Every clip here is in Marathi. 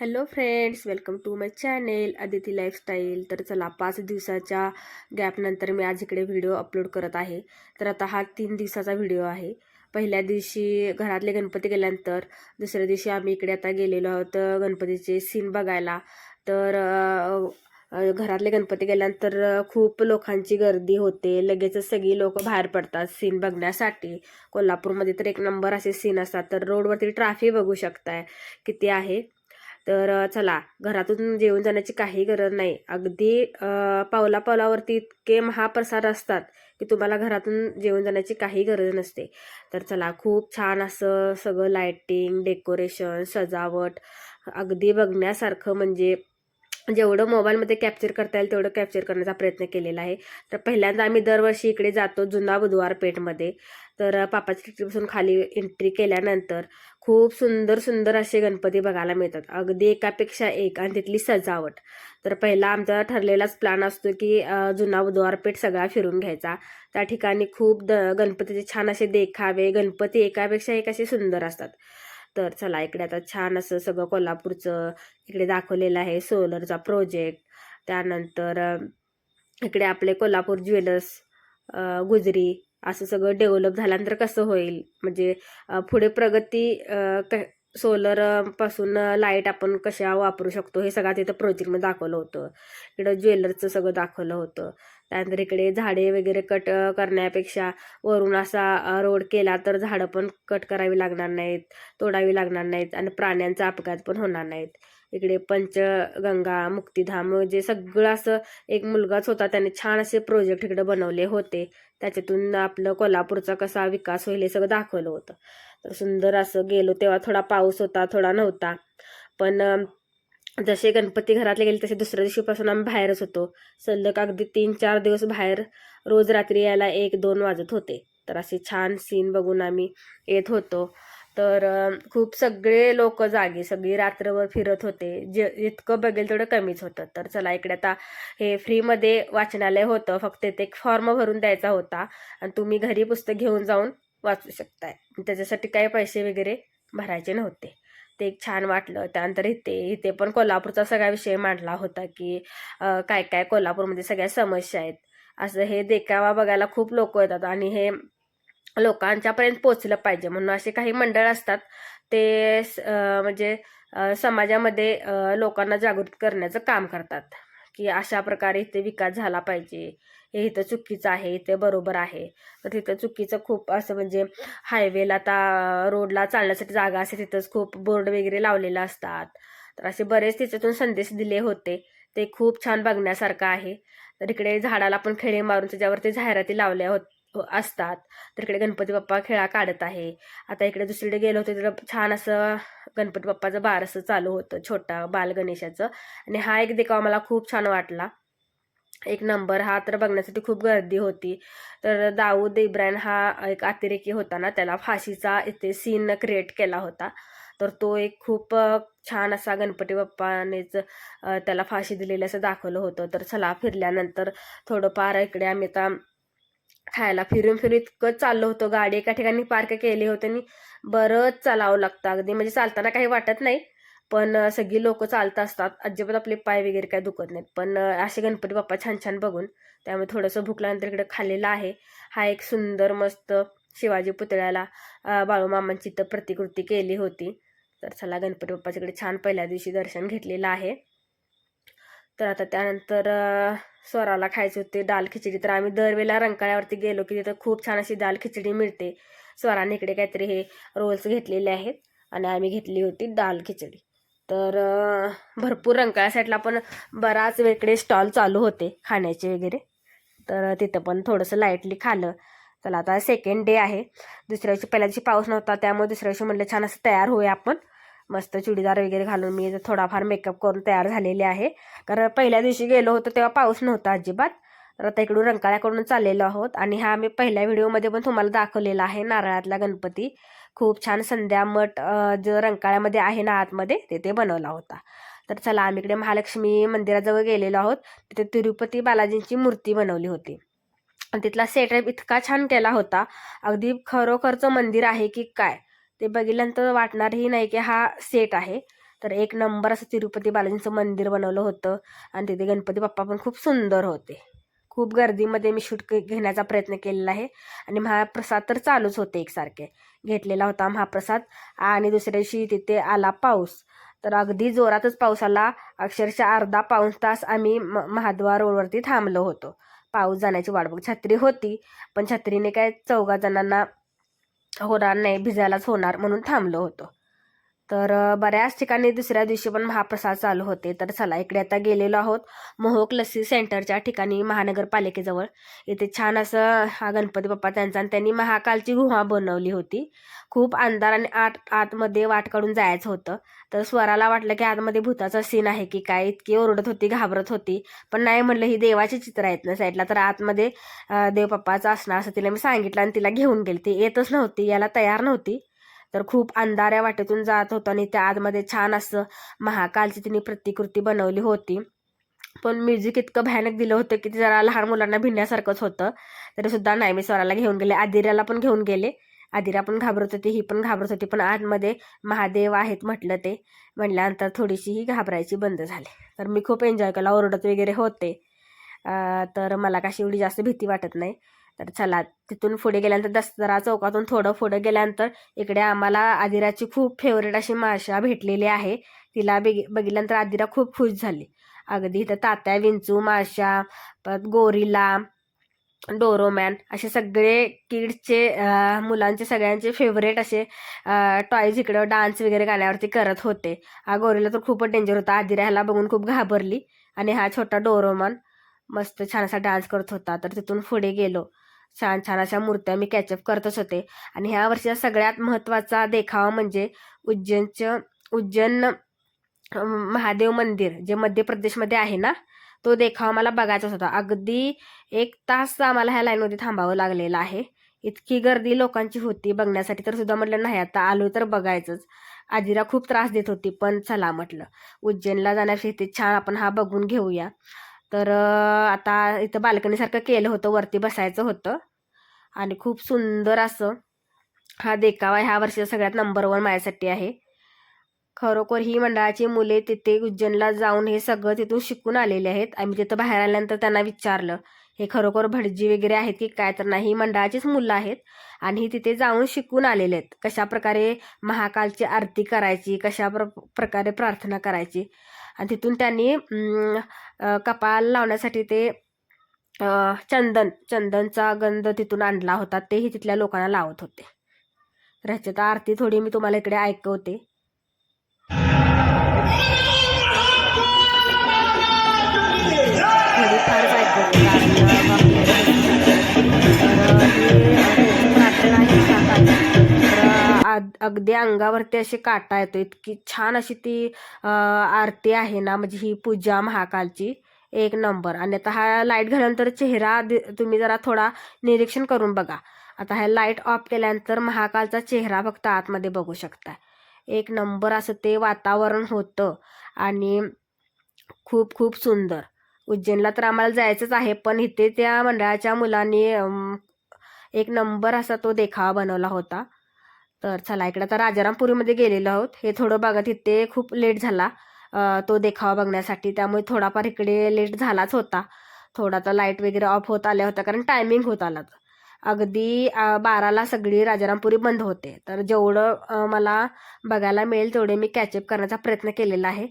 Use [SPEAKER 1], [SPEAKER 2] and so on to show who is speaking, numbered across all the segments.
[SPEAKER 1] Hello friends welcome to my channel Aditi lifestyle तर चला पाच दिवसाच्या गॅपनंतर मी आज इकडे व्हिडिओ अपलोड करत आहे. तर आता हा तीन दिवसाचा व्हिडिओ आहे. पहिल्या दिवशी घरातले गणपती गेल्यानंतर दुसऱ्या दिवशी आम्ही इकडे आता गेलेलो आहोत गणपतीचे सीन बघायला. तर घरातले गणपती गेल्यानंतर खूप लोकांची गर्दी होते. लगेचच सगळी लोक बाहेर पडतात सीन बघण्यासाठी. कोल्हापूरमध्ये तर एक नंबर असे सीन असतात. तर रोडवरती ट्रॅफिक बघू शकताय. किती आहे? तर चला घरातून जेवण जाण्याची काही गरज नाही. अगदी पावला पावलावरती इतके महाप्रसाद असतात की तुम्हाला घरातून जेवण जाण्याची काही गरज नसते. तर चला खूप छान असं सगळं लायटिंग डेकोरेशन सजावट अगदी बघण्यासारखं म्हणजे जेवढं मोबाईलमध्ये कॅप्चर करता येईल तेवढं कॅप्चर करण्याचा प्रयत्न केलेला आहे. तर पहिल्यांदा आम्ही दरवर्षी इकडे जातो जुना बुधवार पेठमध्ये. तर पापाच्या तिकीटपासून खाली एंट्री केल्यानंतर खूप सुंदर सुंदर असे गणपती बघायला मिळतात. अगदी एकापेक्षा एक आणि तिथली सजावट. तर पहिला आमचा ठरलेलाच प्लॅन असतो की जुना बुधवारपेठ सगळा फिरून घ्यायचा. त्या ठिकाणी खूप द गणपतीचे छान असे देखावे. गणपती एकापेक्षा एक असे सुंदर असतात. तर चला इकडे आता छान असं सगळं कोल्हापूरचं इकडे दाखवलेलं आहे सोलरचा प्रोजेक्ट त्यानंतर इकडे आपले कोल्हापूर ज्वेलर्स गुजरी असं सगळं डेव्हलप झाल्यानंतर कसं होईल? म्हणजे पुढे प्रगती क सोलरपासून लाइट आपण कशा वापरू शकतो हे सगळं तिथं प्रोजेक्टमध्ये दाखवलं होतं. इकडं ज्वेलरचं सगळं दाखवलं होतं. त्यानंतर इकडे झाडे वगैरे कट करण्यापेक्षा वरून असा रोड केला तर झाडं पण कट करावी लागणार नाहीत तोडावी लागणार नाहीत आणि प्राण्यांचा अपघात पण होणार नाहीत. इकडे पंचगंगा मुक्तिधाम जे सगळं असं एक मुलगाच होता त्याने छान असे प्रोजेक्ट इकडे बनवले होते. त्याच्यातून आपलं कोल्हापूरचा कसा विकास होईल हे सगळं दाखवलं होतं. तर सुंदर असं गेलो तेव्हा थोडा पाऊस होता थोडा नव्हता. पण जसे गणपती घरातले गेले तसे दुसऱ्या दिवशीपासून आम्ही बाहेरच होतो. सलग अगदी तीन चार दिवस बाहेर रोज रात्री यायला एक दोन वाजत होते. तर असे छान सीन बघून आम्ही येत होतो. तर खूप सगळे लोक जागी सगळी रात्रभर फिरत होते. जे इतकं बघेल तेवढं कमीच होतं. तर चला इकडे आता हे फ्रीमध्ये वाचनालय होतं. फक्त ते एक फॉर्म भरून द्यायचा होता. आणि तुम्ही घरी पुस्तक घेऊन जाऊन वाचू शकताय. त्याच्यासाठी काही पैसे वगैरे भरायचे नव्हते. ते एक छान वाटलं. त्यानंतर इथे इथे पण कोल्हापूरचा सगळा विषय मांडला होता की काय काय कोल्हापूरमध्ये सगळ्या समस्या आहेत. असं हे देखावा बघायला खूप लोक येतात. आणि हे लोकांच्यापर्यंत पोचलं पाहिजे. म्हणून असे काही मंडळ असतात ते स- म्हणजे समाजामध्ये लोकांना जागृत करण्याचं काम करतात. की अशा प्रकारे इथे विकास झाला पाहिजे. हे इथं चुकीचं आहे इथे बरोबर आहे. तर तिथं चुकीचं खूप असं म्हणजे हायवेला आता रोडला चालण्यासाठी जागा असते तिथंच खूप बोर्ड वगैरे लावलेले असतात. तर असे बरेच त्याच्यातून संदेश दिले होते. ते खूप छान बघण्यासारखं आहे. तर इकडे झाडाला पण खेळे मारून त्याच्यावरती जाहिराती लावल्या होत्या असतात. तर इकडे गणपती बाप्पा खेळा काढत आहे. आता इकडे दुसरीकडे गेलो होतो तर छान असं गणपती बाप्पाचं बारसं चालू होतं छोटा बाल गणेशाचं. आणि हा एक देखावा मला खूप छान वाटला. एक नंबर हा तर बघण्यासाठी खूप गर्दी होती. तर दाऊद इब्राहिम हा एक अतिरेकी होता ना त्याला फाशीचा इथे सीन क्रिएट केला होता. तर तो एक खूप छान असा गणपती बाप्पानेच त्याला फाशी दिलेली असं दाखवलं होतं. तर चला फिरल्यानंतर थोडंफार इकडे आम्ही आता खायला. फिरून फिरून इतकं चाललो होतो. गाडी एका ठिकाणी पार्क केली होती आणि बरंच चालावं लागतं अगदी. म्हणजे चालताना काही वाटत नाही पण सगळी लोक चालत असतात. अजिबात आपले पाय वगैरे काय दुखत नाहीत. पण असे गणपती बाप्पा छान छान बघून त्यामुळे थोडंसं भुकल्यानंतर इकडे खाल्लेला आहे. हा एक सुंदर मस्त शिवाजी पुतळ्याला बाळूमामांची तर प्रतिकृती केली होती. तर चला गणपती बाप्पाच्याकडे छान पहिल्या दिवशी दर्शन घेतलेलं आहे. तर आता त्यानंतर स्वराला खायचे होते दाल खिचडी. तर आम्ही दरवेळेला रंकाळ्यावरती गेलो की तिथं खूप छान अशी दाल खिचडी मिळते. स्वराने इकडे काहीतरी हे रोल्स घेतलेले आहेत आणि आम्ही घेतली होती दाल खिचडी. तर भरपूर रंकाळ्या साईडला पण बराच वेगळे स्टॉल चालू होते खाण्याचे वगैरे. तर तिथं पण थोडंसं लाईटली खाल्लं चला आता सेकंड डे आहे. दुसऱ्या दिवशी पहिल्या दिवशी पाऊस नव्हता त्यामुळे दुसऱ्या दिवशी म्हटलं छान असं तयार होऊया आपण. मस्त चुडीदार वगैरे घालून मी थोडाफार मेकअप करून तयार झालेले आहे. कारण पहिल्या दिवशी गेलो होतो तेव्हा पाऊस नव्हता अजिबात. तर आता इकडून रंकाळ्याकडून चाललेलो आहोत आणि हा मी पहिल्या व्हिडिओमध्ये पण तुम्हाला दाखवलेला आहे नारळातला गणपती. खूप छान संध्या मठ जो रंकाळ्यामध्ये आहे ना आतमध्ये तिथे बनवला होता. तर चला आम्ही इकडे महालक्ष्मी मंदिराजवळ गेलेलो आहोत. तिथे तिरुपती बालाजींची मूर्ती बनवली होती. आणि तिथला सेटअप इतका छान केला होता. अगदी खरोखरचं मंदिर आहे की काय? ते बघितल्यानंतर वाटणारही नाही की हा सेट आहे. तर एक नंबर असं तिरुपती बालाजींचं मंदिर बनवलं होतं आणि तिथे गणपती बाप्पा पण खूप सुंदर होते. खूप गर्दीमध्ये मी शूट घेण्याचा प्रयत्न केलेला आहे आणि महाप्रसाद तर चालूच होते एकसारखे. घेतलेला होता महाप्रसाद आणि दुसऱ्या दिवशी तिथे आला पाऊस. तर अगदी जोरातच पाऊस आला अक्षरशः अर्धा पाऊस तास आम्ही म महाद्वार रोडवरती थांबलो होतो. पाऊस जाण्याची वाट बघ छत्री होती. पण छत्रीने काय चौघा जणांना होणार नाही भिजायलाच होणार म्हणून थांबलो होतो. तर बऱ्याच ठिकाणी दुसऱ्या दिवशी पण महाप्रसाद चालू होते. तर चला इकडे आता गेलेलो आहोत मोहोक लस्सी सेंटरच्या ठिकाणी महानगरपालिकेजवळ. इथे छान असं हा गणपती बाप्पा त्यांचा आणि त्यांनी महाकालची गुहा बनवली होती. खूप अंधार आणि आत आतमध्ये वाट काढून जायचं होतं. तर स्वराला वाटलं की आतमध्ये भूताचा सीन आहे की काय इतकी ओरडत होती घाबरत होती. पण नाही म्हणलं ही देवाची चित्र आहेत ना साईडला. तर आतमध्ये देवपप्पाचं असणार असं तिला मी सांगितलं आणि तिला घेऊन गेली. ती येतच नव्हती याला तयार नव्हती. तर खूप अंधाऱ्या वाटेतून जात होतं आणि त्या आतमध्ये छान असं महाकालची तिने प्रतिकृती बनवली होती. पण म्युझिक इतकं भयानक दिलं होतं की जरा लहान मुलांना भिण्यासारखंच होतं. तरी सुद्धा नाही मी स्वराला घेऊन गेले. आदिराला पण घेऊन गेले. आदिरा पण घाबरत होती ही पण घाबरत होती. पण आतमध्ये महादेव आहेत म्हटलं ते. म्हणल्यानंतर थोडीशी ही घाबरायची बंद झाली. तर मी खूप एन्जॉय केला. ओरडत वगैरे होते. तर मला कशी एवढी जास्त भीती वाटत नाही. तर चला तिथून पुढे गेल्यानंतर दसरा चौकातून थोडं पुढे गेल्यानंतर इकडे आम्हाला आदिराची खूप फेवरेट अशी माशा भेटलेली आहे. तिला बेगी बघितल्यानंतर आदिरा खूप खुश झाली. अगदी इथं तात्या विंचू माशा परत गोरिला डोरोमॅन असे सगळे किड्सचे मुलांचे सगळ्यांचे फेवरेट असे टॉयज इकडं डान्स वगैरे गाण्यावरती करत होते. हा गोरीला तर खूपच डेंजर होता. आदिरा ह्याला बघून खूप घाबरली आणि हा छोटा डोरोमॅन मस्त छान असा डान्स करत होता. तर तिथून पुढे गेलो. छान छान अशा मूर्त्या मी कॅचअप करतच होते. आणि ह्या वर्षीचा सगळ्यात महत्त्वाचा देखावा म्हणजे उज्जैनचं उज्जैन महादेव मंदिर जे मध्य प्रदेशमध्ये आहे ना तो देखावा मला बघायचाच होता. अगदी एक तास आम्हाला ह्या लाईनमध्ये थांबावं लागलेलं आहे. इतकी गर्दी लोकांची होती बघण्यासाठी तर सुद्धा म्हटलं नाही आता आलो तर बघायचंच. आजीरा खूप त्रास देत होती पण चला म्हटलं. उज्जैनला जाण्यासाठी इथे छान आपण हा बघून घेऊया. तर आता इथं बाल्कनीसारखं केलं होतं वरती बसायचं होतं. आणि खूप सुंदर असं हा देखावा ह्या वर्षीचा सगळ्यात नंबर वन माझ्यासाठी आहे. खरोखर ही मंडळाची मुले तिथे उज्जैनला जाऊन हे सगळं तिथून शिकून आलेले आहेत. आम्ही तिथं बाहेर आल्यानंतर त्यांना विचारलं हे खरोखर भटजी वगैरे आहेत की काय? तर नाही ही मंडळाचीच मुलं आहेत. आणि ही तिथे जाऊन शिकून आलेले आहेत. कशा प्रकारे महाकालची आरती करायची कशा प्र प्रकारे प्रार्थना करायची. आणि तिथून त्यांनी कपाळ लावण्यासाठी ते चंदन चंदनचा गंध तिथून आणला होता. तेही तिथल्या लोकांना लावत होते. तर ह्याच्यात आरती थोडी मी तुम्हाला इकडे ऐकवते. अगदी अंगावरती अशी काटा येतो. इतकी छान अशी ती आरती आहे ना म्हणजे ही पूजा महाकालची एक नंबर. आणि आता हा लाइट घाल्यानंतर चेहरा तुम्ही जरा थोडा निरीक्षण करून बघा. आता हा लाइट ऑफ केल्यानंतर महाकालचा चेहरा फक्त आतमध्ये बघू शकता. एक नंबर असं ते वातावरण होतं. आणि खूप खूप सुंदर. उज्जैनला तर आम्हाला जायचंच आहे पण इथे त्या मंडळाच्या मुलांनी एक नंबर असा तो देखावा बनवला होता. तर चला इकडे आता राजारामपुरीमध्ये गेलेलो आहोत. हे थोडं बघा तिथे खूप लेट झाला तो देखावा बघण्यासाठी. त्यामुळे थोडाफार इकडे लेट झालाच होता. थोडा तर लाइट वगैरे ऑफ होत आल्या होत्या कारण टायमिंग होत आला. अगदी बाराला सगळी राजारामपुरी बंद होते. तर जेवढं मला बघायला मिळेल तेवढे मी कॅचअप करण्याचा प्रयत्न केलेला आहे.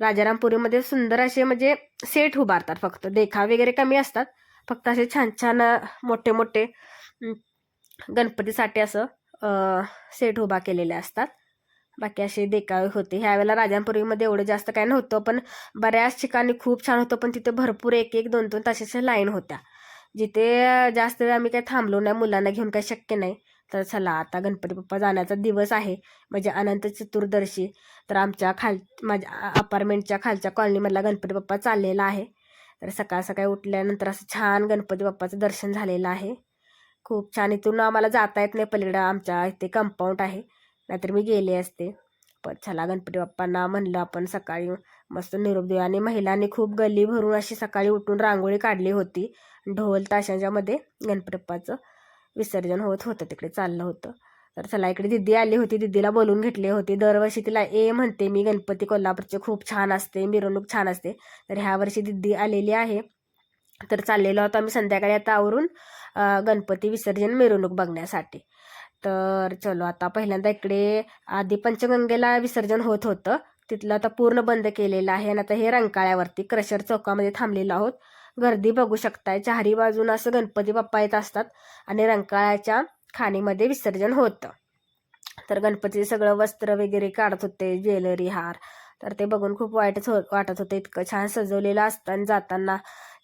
[SPEAKER 1] राजारामपुरीमध्ये सुंदर असे म्हणजे सेट उभारतात फक्त. देखाव वगैरे कमी असतात. फक्त असे छान छान मोठे मोठे गणपतीसाठी असं. सेट उभा केलेल्या असतात. बाकी असे देखावे होते. ह्यावेळेला राजांपूर्वीमध्ये एवढं जास्त काय नव्हतं पण बऱ्याच ठिकाणी खूप छान होतं पण तिथे भरपूर एक एक दोन दोन तासाच्या लाईन होत्या. जिथे जास्त वेळ आम्ही काही थांबलो नाही मुलांना घेऊन काही शक्य नाही. तर चला आता गणपती बाप्पा जाण्याचा दिवस आहे. म्हणजे अनंत चतुर्दशी. तर आमच्या खाल माझ्या अपार्टमेंटच्या खालच्या कॉलनीमधला गणपती बाप्पा चाललेला आहे. तर सकाळ सकाळी उठल्यानंतर असं छान गणपती बाप्पाचं दर्शन झालेलं आहे. खूप छान. इथून आम्हाला जाता येत नाही पलीकडं. आमच्या इथे कंपाऊंड आहे. नाहीतर मी गेले असते. पण चला गणपती बाप्पांना म्हणलं आपण सकाळी मस्त निरोप देऊ. आणि महिलांनी खूप गल्ली भरून अशी सकाळी उठून रांगोळी काढली होती. ढोल ताशांच्यामध्ये गणपती बाप्पाचं विसर्जन होत होतं. तिकडे चाललं होतं. तर चला इकडे दिदी आली होती. दिदीला बोलून घेतली होती. दरवर्षी तिला ए म्हणते मी गणपती कोल्हापूरचे खूप छान असते. मिरवणूक छान असते. तर ह्या वर्षी दिदी आलेली आहे. तर चाललेलो होतो आम्ही संध्याकाळी आता आवरून गणपती विसर्जन मिरवणूक बघण्यासाठी. तर चलो आता पहिल्यांदा इकडे आधी पंचगंगेला विसर्जन होत होतं. तिथलं आता पूर्ण बंद केलेलं आहे आणि आता हे रंकाळ्यावरती क्रशर चौकामध्ये थांबलेलो आहोत. गर्दी बघू शकताय. चारी बाजून असं गणपती बाप्पा येत असतात आणि रंकाळ्याच्या खाणीमध्ये विसर्जन होतं. तर गणपतीचे सगळं वस्त्र वगैरे काढत होते ज्वेलरी हार तर ते बघून खूप वाईटच हो वाटत होते. इतकं छान सजवलेलं असतं आणि जाताना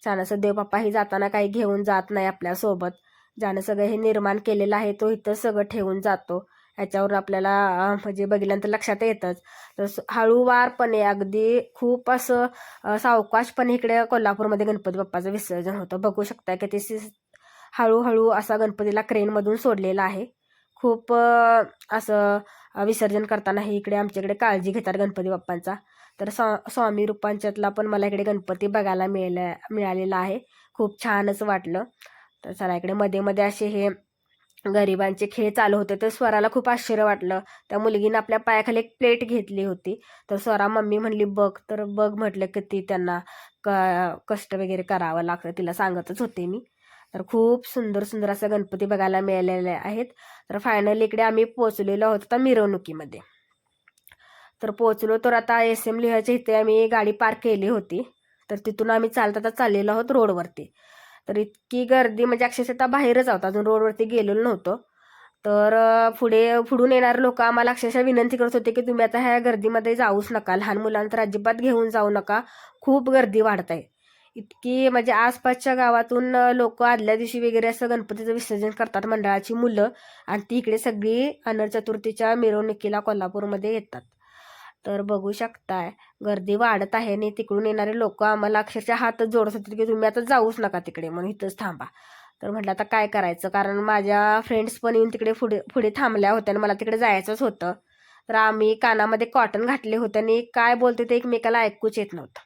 [SPEAKER 1] छान असं देवबाप्पाही जाताना काही घेऊन जात नाही आपल्यासोबत ज्यानं सगळं हे निर्माण केलेलं आहे तो इथं सगळं ठेवून जातो. याच्यावर आपल्याला म्हणजे बघितल्यानंतर लक्षात येतच. तर हळूवारपणे अगदी खूप असं सावकाशपणे इकडे कोल्हापूरमध्ये गणपती बाप्पाचं विसर्जन होतं. बघू शकता की ते हळूहळू असा गणपतीला क्रेनमधून सोडलेला आहे. खूप असं विसर्जन करताना हे इकडे आमच्याकडे काळजी घेतात गणपती बाप्पांचा. तर स्वा स्वामी रूपांच्यातला पण मला इकडे गणपती बघायला मिळाला मिळालेला आहे. खूप छानच वाटलं. तर चला इकडे मध्ये मध्ये असे हे गरिबांचे खेळ चालू होते. तर स्वराला खूप आश्चर्य वाटलं. त्या मुलगीनं आपल्या पायाखाली एक प्लेट घेतली होती. तर स्वरा मम्मी म्हणली बघ तर बघ म्हटलं की ती त्यांना क कष्ट वगैरे करावं लागतं. तिला सांगतच होते मी. तर खूप सुंदर सुंदर असं गणपती बघायला मिळालेले आहेत तर फायनली इकडे आम्ही पोचलेलो आहोत आता मिरवणुकीमध्ये. तर पोचलो तर आता एस एम लिहायच्या इथे आम्ही गाडी पार्क केली होती. तर तिथून आम्ही चालता चाललेलो आहोत रोडवरती. तर इतकी गर्दी म्हणजे अक्षरशः आता बाहेरच आहोत. अजून रोडवरती गेलेलो नव्हतो. तर पुढे पुढून येणारे लोक आम्हाला अक्षरशः विनंती करत होते की तुम्ही आता ह्या गर्दीमध्ये जाऊच नका. लहान मुलांना अजिबात घेऊन जाऊ नका. खूप गर्दी वाढत आहे इतकी म्हणजे आसपासच्या गावातून लोक आदल्या दिवशी वगैरे असं गणपतीचं विसर्जन करतात मंडळाची मुलं आणि ती इकडे सगळी अनर चतुर्थीच्या मिरवणुकीला कोल्हापूरमध्ये येतात. तर बघू शकताय गर्दी वाढत आहे आणि तिकडून येणारे लोक आम्हाला अक्षरशः हातच जोडत होते की तुम्ही आता जाऊच नका तिकडे म्हणून इथंच थांबा. तर म्हटलं आता काय करायचं? कारण माझ्या फ्रेंड्स पण येऊन तिकडे पुढे पुढे थांबल्या होत्या आणि मला तिकडे जायचंच होतं. तर आम्ही कानामध्ये कॉटन घातले होते आणि काय बोलते ते एकमेकाला ऐकूच येत नव्हतं.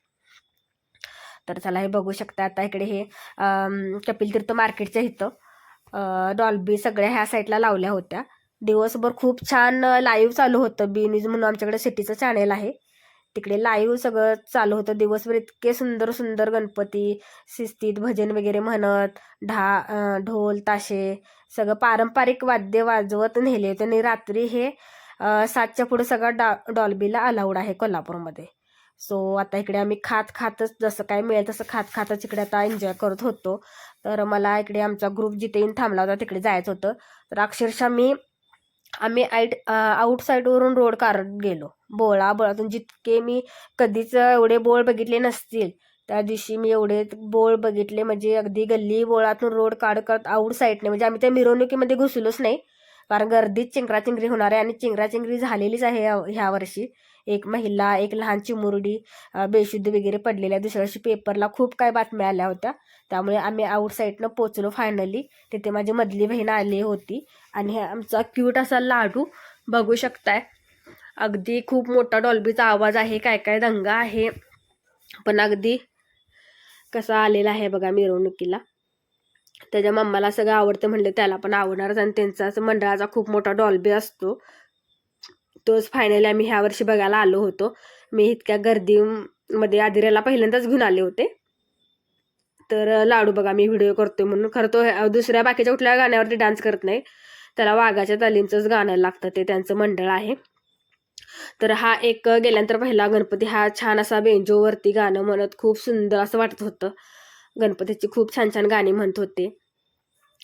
[SPEAKER 1] तर चला हे बघू शकता. आता इकडे हे कपिल तीर्थ मार्केटच्या इथं डॉल्बी सगळ्या ह्या साईडला लावल्या होत्या. दिवसभर खूप छान लाईव्ह चालू होतं. बी न्यूज म्हणून आमच्याकडे सिटीचं चॅनेल आहे. तिकडे लाईव्ह सगळं चालू होतं. दिवसभर इतके सुंदर सुंदर गणपती शिस्तीत भजन वगैरे म्हणत ढा ढोल ताशे सगळं पारंपरिक वाद्य वाजवत नेले. होते आणि रात्री हे सातच्या पुढे सगळं डा डॉल्बीला अलाउड आहे कोल्हापूरमध्ये. सो आता इकडे आम्ही खात खातच जसं काय मिळेल तसं खात खातच इकडे आता एन्जॉय करत होतो. तर मला इकडे आमचा ग्रुप जिथे येऊन थांबला होता तिकडे जायचं होतं. तर अक्षरशः मी आम्ही आईट आउटसाईडवरून रोड काढत गेलो. बोळा बोळातून जितके मी कधीच एवढे बोळ बघितले नसतील त्या दिवशी मी एवढे बोळ बघितले. म्हणजे अगदी गल्ली बोळातून रोड काढ करत आउट साईडने म्हणजे आम्ही त्या मिरवणुकीमध्ये घुसलोच नाही. कारण गर्दीत चिंगराचिंगरी होणार आहे आणि चिंगराचिंगरी झालेलीच आहे या- ह्या वर्षी. एक महिला एक लहान चिमुरडी बेशुद्ध वगैरे पडलेल्या दुसऱ्या दिवशी पेपरला खूप काय बातम्या आल्या होत्या. त्यामुळे आम्ही आउटसाईडनं पोचलो फायनली तिथे माझी मधली बहीण आली होती. आणि हे आमचा क्यूट असा लाडू बघू शकताय. अगदी खूप मोठा डॉल्बीचा आवाज आहे काय काय दंगा आहे. पण अगदी कसा आलेला आहे बघा मिरवणुकीला. त्याच्या मम्माला सगळं आवडतं म्हणलं त्याला पण आवडणारच. आणि त्यांचा असं मंडळाचा खूप मोठा डॉल्बी असतो. तोच फायनली आम्ही ह्या वर्षी बघायला आलो होतो. मी इतक्या गर्दीमध्ये आदिऱ्याला पहिल्यांदाच घेऊन आले होते. तर लाडू बघा मी व्हिडिओ करतोय म्हणून. खरं तो दुसऱ्या बाकीच्या कुठल्या गाण्यावरती डान्स करत नाही. त्याला वाघाच्या तालींचंच गाणं लागतं. ते त्यांचं मंडळ आहे. तर हा एक गेल्यानंतर पहिला गणपती. हा छान असा बेंजोवरती गाणं म्हणत खूप सुंदर असं वाटत होतं. गणपतीची खूप छान छान गाणी म्हणत होते.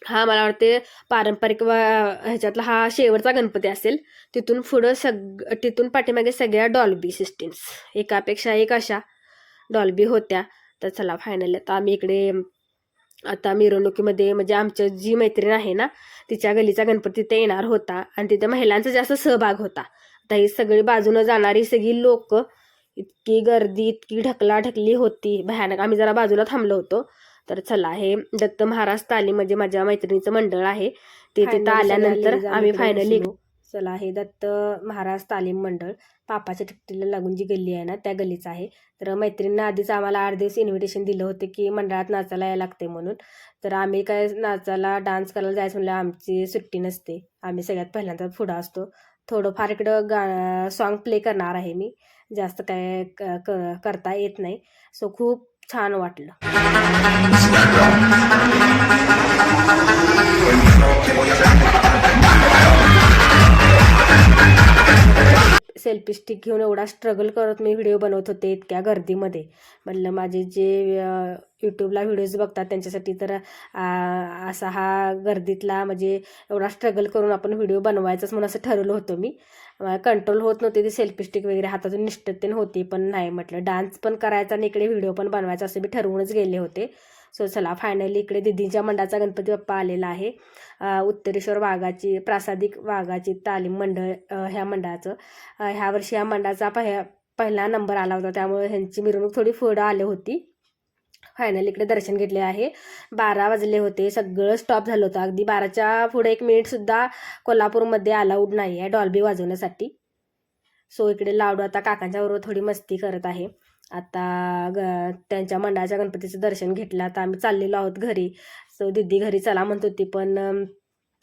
[SPEAKER 1] हा मला वाटते पारंपरिक वा ह्याच्यातला हा शेवटचा गणपती असेल. तिथून पुढं सग तिथून पाठीमागे सगळ्या डॉल्बी सिस्टीम्स एकापेक्षा एक अशा डॉल्बी होत्या. तर चला फायनली आता आम्ही इकडे आता मिरवणुकीमध्ये म्हणजे आमच्या जी मैत्रीण आहे ना तिच्या गलीचा गणपती तिथे येणार होता. आणि तिथे महिलांचा जास्त सहभाग होता. आता ही सगळी बाजूनं जाणारी सगळी लोक इतकी गर्दी इतकी ढकला ढकली होती. भयानक. आम्ही जरा बाजूला थांबलो होतो. तर चला हे दत्त महाराज ताली म्हणजे माझ्या मैत्रिणीचं मंडळ आहे. ते तिथं आल्यानंतर आम्ही फायनली. चला हे दत्त महाराज तालीम मंडळ पापाच्या टिकटीला लागून जी गल्ली आहे ना त्या गल्लीचं आहे. तर मैत्रिणींना आधीच आम्हाला आठ दिवस इन्व्हिटेशन दिलं होतं की मंडळात नाचायला यायला लागते म्हणून. तर आम्ही काय नाचायला डान्स करायला जायचं म्हणलं आमची सुट्टी नसते. आम्ही सगळ्यात पहिल्यांदा पुढं असतो. थोडंफार इकडं गा सॉन्ग प्ले करणार आहे मी. जास्त काय करता येत नाही. सो खूप छान वाटलं. सेल्फी स्टिक घेऊन एवढा स्ट्रगल करत मी व्हिडिओ बनवत होते इतक्या गर्दीमध्ये. म्हणलं माझे जे यूट्यूबला व्हिडिओज बघतात त्यांच्यासाठी तर असा हा गर्दीतला म्हणजे एवढा स्ट्रगल करून आपण व्हिडिओ बनवायचाच म्हणून असं ठरवलं होतं मी. कंट्रोल होत नव्हते ती सेल्फी स्टिक वगैरे हातातून निष्ठतेन होती पण नाही म्हटलं. डान्स पण करायचा आणि इकडे व्हिडिओ पण बनवायचा असं मी ठरवूनच गेले होते. सो चला फायनली इकडे दिदींच्या मंडळाचा गणपती बाप्पा आलेला आहे. उत्तरेश्वर वाघाची प्रासादिक वाघाची तालीम मंडळ ह्या मंडळाचं. ह्या वर्षी या मंडळाचा पहि पहिला नंबर आला होता त्यामुळे ह्यांची मिरवणूक थोडी पुढं आली होती. फायनली इकडे दर्शन घेतले आहे. बारा वाजले होते सगळं स्टॉप झालं होतं. अगदी बाराच्या पुढे एक मिनिटसुद्धा कोल्हापूरमध्ये अलाउड नाही आहे डॉल्बी वाजवण्यासाठी. सो इकडे लाडू आता काकांच्या बरोबर थोडी मस्ती करत आहे. आता ग त्यांच्या मंडळाच्या गणपतीचं दर्शन घेतलं. आता आम्ही चाललेलो आहोत घरी. सो दिदी घरी चला म्हणत होती पण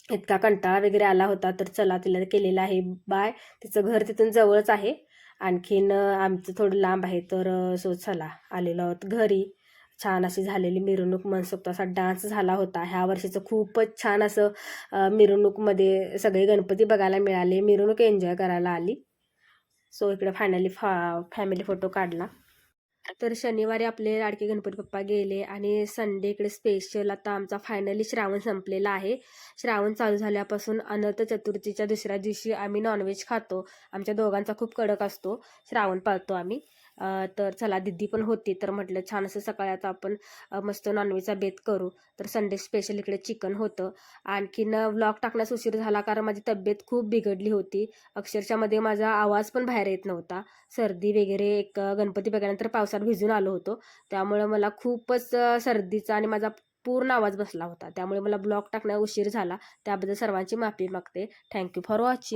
[SPEAKER 1] इतका कंटाळा वगैरे आला होता तर चला तिला केलेला आहे. बाय तिचं घर तिथून जवळच आहे. आणखीन आमचं थोडं लांब आहे तर सो चला. आलेलो आहोत घरी. छान अशी झालेली मिरवणूक मनसोक्त असा डान्स झाला होता. ह्या वर्षीचं खूपच छान असं मिरवणूकमध्ये सगळे गणपती बघायला मिळाले. मिरवणूक एन्जॉय करायला आली. सो इकडे फायनली फा फॅमिली फोटो काढला. तर शनिवारी आपले लाडके गणपती बाप्पा गेले आणि संडे इकडे स्पेशल आता आमचा फायनली श्रावण संपलेला आहे. श्रावण चालू झाल्यापासून अनंत चतुर्थीच्या दुसऱ्या दिवशी आम्ही नॉनव्हेज खातो. आमच्या दोघांचा खूप कडक असतो. श्रावण पाळतो आम्ही. तर चला दिदी पण होती तर म्हटलं छान असं सकाळी आता आपण मस्त नॉनव्हेजचा बेत करू. तर संडे स्पेशल इकडे चिकन होतं. आणखीन व्लॉग टाकण्यास उशीर झाला कारण माझी तब्येत खूप बिघडली होती. अक्षरशामध्ये माझा आवाज पण बाहेर येत नव्हता. सर्दी वगैरे एक गणपती बघायनंतर पावसात भिजून आलो होतो. त्यामुळे मला खूपच सर्दीचा आणि माझा पूर्ण आवाज बसला होता. त्यामुळे मला ब्लॉग टाकण्यास उशीर झाला. त्याबद्दल सर्वांची माफी मागते. Thank you for watching